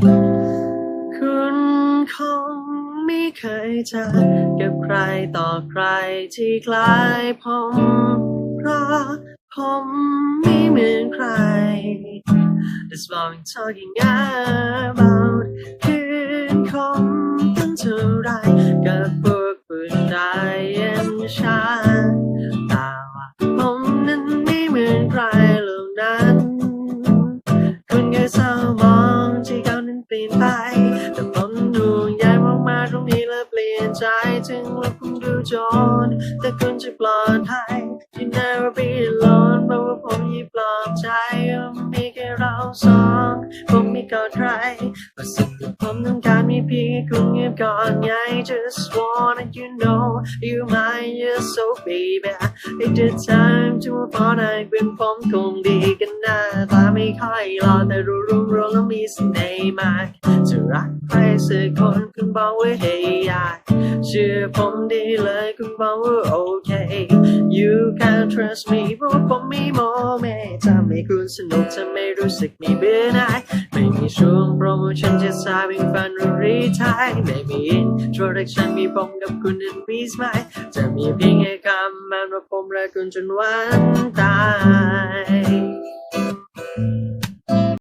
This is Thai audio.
คุณคงไม่เคยเจอกับใครต่อใครที่คล้ายผมเพราะผมไม่เหมือนใคร That's what I'm talking about คืนคงตั้งเท่าไรกับพวกผู้ชายอย่างฉัน แต่ผมดูใหญ่มากๆตรงนี้แล้วเปลี่ยนใจถึงว่าคุณดูจน แต่คุณจะปลอดภัย You never be alone เพราะว่าผมยิ่งปลอบใจมีแค่เราสองผมไม่กอดใครว่สิ่งที่ผมต้องการมีเพียงคุณเงียบก่อนไง Just wanna you know you my yes so baby It's the time to move on ให้เป็นผมคงดีกันหน้าตาไม่ค่อยหล่อ มาจะรักใครสักคนคุณบอกว่า hey อยากเชื่อผมดีเลยคุณบอกว่าโอเค You can trust me เพราะผมมีโมเมทำให้คุณสนุกจะไม่รู้สึกมีเบื่อหน่ายไม่มีช่วงโปรโมชั่นจะสายวิ่งฟันหรือรีทายไม่มี introduction มีผมกับคุณ and be smile จะมีเพียงแค่คำมันว่าผมรักคุณจนวันตาย